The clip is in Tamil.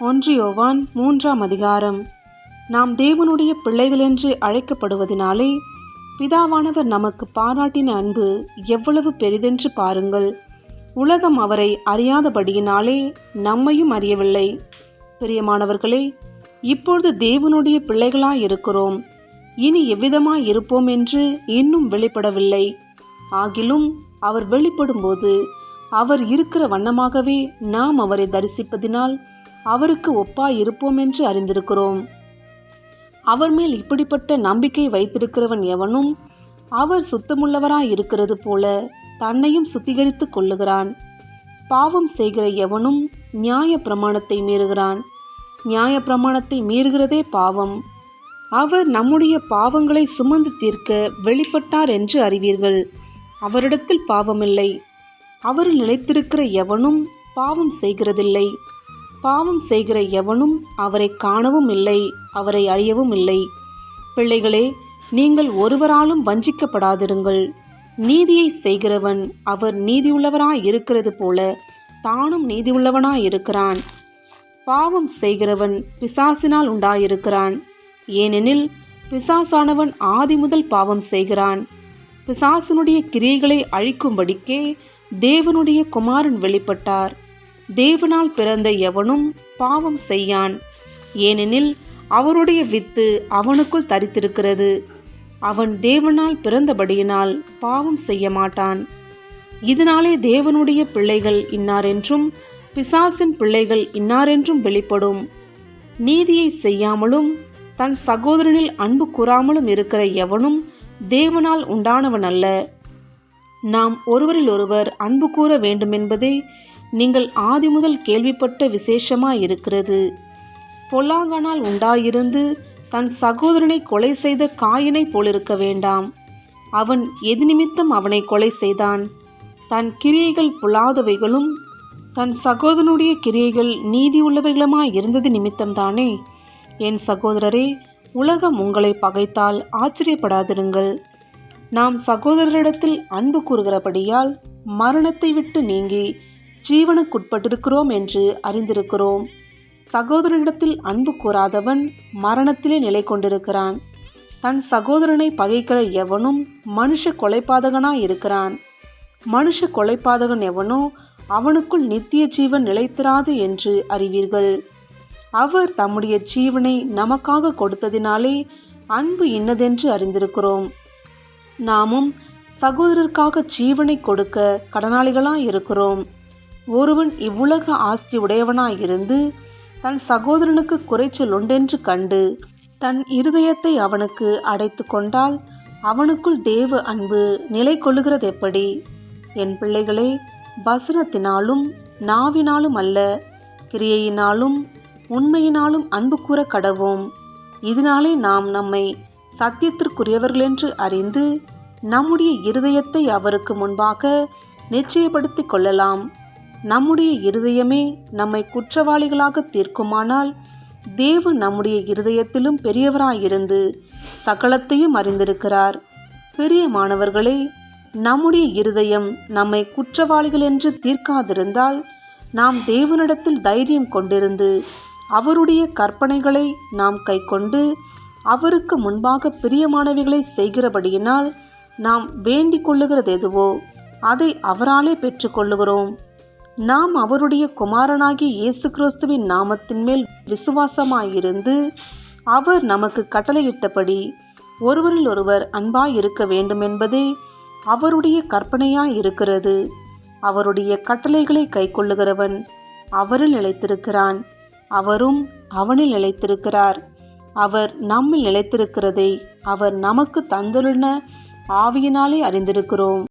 ஒன்றியோவான் மூன்றாம் அதிகாரம். நாம் தேவனுடைய பிள்ளைகள் என்று அழைக்கப்படுவதினாலே பிதாவானவர் நமக்கு பாராட்டின அன்பு எவ்வளவு பெரிதென்று பாருங்கள். உலகம் அவரை அறியாதபடியினாலே நம்மையும் அறியவில்லை. பிரியமானவர்களே இப்பொழுது தேவனுடைய பிள்ளைகளாய் இருக்கிறோம் இனி எவ்விதமாய் இருப்போம் என்று இன்னும் வெளிப்படவில்லை. ஆகிலும் அவர் வெளிப்படும்போது அவர் இருக்கிற வண்ணமாகவே நாம் அவரை தரிசிப்பதினால் அவருக்கு ஒப்பாய் இருப்போம் என்று அறிந்திருக்கிறோம். அவர் மேல் இப்படிப்பட்ட நம்பிக்கை வைத்திருக்கிறவன் எவனும் அவர் சுத்தமுள்ளவராய் இருக்கிறது போல தன்னையும் சுத்திகரித்துக் கொள்ளுகிறான். பாவம் செய்கிற எவனும் நியாய பிரமாணத்தை மீறுகிறான். நியாய பிரமாணத்தை மீறுகிறதே பாவம். அவர் நம்முடைய பாவங்களை சுமந்து தீர்க்க வெளிப்பட்டார் என்று அறிவீர்கள். அவரிடத்தில் பாவமில்லை. அவரில் நிலைத்திருக்கிற எவனும் பாவம் செய்கிறதில்லை. பாவம் செய்கிற எவனும் அவரை காணவும் இல்லை அவரை அறியவும் இல்லை. பிள்ளைகளே நீங்கள் ஒருவராலும் வஞ்சிக்கப்படாதிருங்கள். நீதியை செய்கிறவன் அவர் நீதியுள்ளவராய் இருக்கிறது போல தானும் நீதியுள்ளவனாய் இருக்கிறான் பாவம் செய்கிறவன் பிசாசினால் உண்டாயிருக்கிறான். ஏனெனில் பிசாசானவன் ஆதி முதல் பாவம் செய்கிறான். பிசாசனுடைய கிரியைகளை அழிக்கும்படிக்கே தேவனுடைய குமாரன் வெளிப்பட்டார். தேவனால் பிறந்த எவனும் பாவம் செய்யான். ஏனெனில் அவருடைய வித்து அவனுக்குள் தரித்திருக்கிறது. அவன் தேவனால் பிறந்தபடியினால் பாவம் செய்ய மாட்டான். இதனாலே தேவனுடைய பிள்ளைகள் இன்னாரென்றும் பிசாசின் பிள்ளைகள் இன்னாரென்றும் வெளிப்படும். நீதியை செய்யாமலும் தன் சகோதரனில் அன்பு கூறாமலும் இருக்கிற எவனும் தேவனால் உண்டானவன் அல்ல நாம் ஒருவரில் ஒருவர் அன்பு கூற வேண்டுமென்பதே நீங்கள் ஆதி முதல் கேள்விப்பட்ட விசேஷமாக இருக்கிறது பொல்லாங்கனால் உண்டாயிருந்து தன் சகோதரனை கொலை செய்த காயினை போலிருக்க வேண்டாம். அவன் எது நிமித்தம் அவனை கொலை செய்தான்? தன் கிரியைகள் புலாதவைகளும் தன் சகோதரனுடைய கிரியைகள் நீதி உள்ளவைகளுமாய் இருந்தது நிமித்தம்தானே? என் சகோதரரே உலகம் உங்களை பகைத்தால் ஆச்சரியப்படாதிருங்கள். நாம் சகோதரரிடத்தில் அன்பு கூறுகிறபடியால் மரணத்தை விட்டு நீங்கி ஜீவனுக்குட்பட்டிருக்கிறோம் என்று அறிந்திருக்கிறோம். சகோதரனிடத்தில் அன்பு கூறாதவன் மரணத்திலே நிலை கொண்டிருக்கிறான். தன் சகோதரனை பகைக்கிற எவனும் மனுஷ கொலைபாதகனாய் இருக்கிறான். மனுஷ கொலைபாதகன் எவனோ அவனுக்குள் நித்திய ஜீவன் நிலைத்திராது என்று அறிவீர்கள். அவர் தம்முடைய ஜீவனை நமக்காக கொடுத்ததினாலே அன்பு இன்னதென்று அறிந்திருக்கிறோம். நாமும் சகோதரருக்காக ஜீவனை கொடுக்க கடனாளிகளாய் இருக்கிறோம். ஒருவன் இவ்வுலக ஆஸ்தி உடையவனாயிருந்து தன் சகோதரனுக்கு குறைச்சல் உண்டென்று கண்டு தன் இருதயத்தை அவனுக்கு அடைத்து கொண்டால் அவனுக்குள் தேவ அன்பு நிலை கொள்ளுகிறது எப்படி? என் பிள்ளைகளே வசனத்தினாலும் நாவினாலும் அல்ல கிரியையினாலும் உண்மையினாலும் அன்பு கூற கடவோம். இதனாலே நாம் நம்மை சத்தியத்திற்குரியவர்களென்று அறிந்து நம்முடைய இருதயத்தை அவருக்கு முன்பாக நிச்சயப்படுத்திக் கொள்ளலாம். நம்முடைய இருதயமே நம்மை குற்றவாளிகளாக தீர்க்குமானால் தேவ நம்முடைய இருதயத்திலும் பெரியவராயிருந்து சகலத்தையும் அறிந்திருக்கிறார். பெரிய மாணவர்களே நம்முடைய இருதயம் நம்மை குற்றவாளிகள் என்று தீர்க்காதிருந்தால் நாம் தேவனிடத்தில் தைரியம் கொண்டிருந்து அவருடைய கற்பனைகளை நாம் கைக்கொண்டு அவருக்கு முன்பாக பிரியமானவைகளை செய்கிறபடியினால் நாம் வேண்டிக் கொள்ளுகிறது எதுவோ அதை அவராலே பெற்றுக்கொள்ளுகிறோம் நாம் அவருடைய குமாரனாகிய இயேசு கிறிஸ்துவின் நாமத்தின் மேல் விசுவாசமாயிருந்து அவர் நமக்கு கட்டளையிட்டபடி ஒருவரில் ஒருவர் அன்பாய் இருக்க வேண்டும் என்பதே அவருடைய கற்பனையாய் இருக்கிறது. அவருடைய கட்டளைகளை கைக்கொள்ளுகிறவன் அவரில் நிலைத்திருக்கிறான். அவரும் அவனில் நிலைத்திருக்கிறார். அவர் நம்மில் நிலைத்திருக்கிறதை அவர் நமக்கு தந்துள்ள ஆவியினாலே அறிந்திருக்கிறோம்.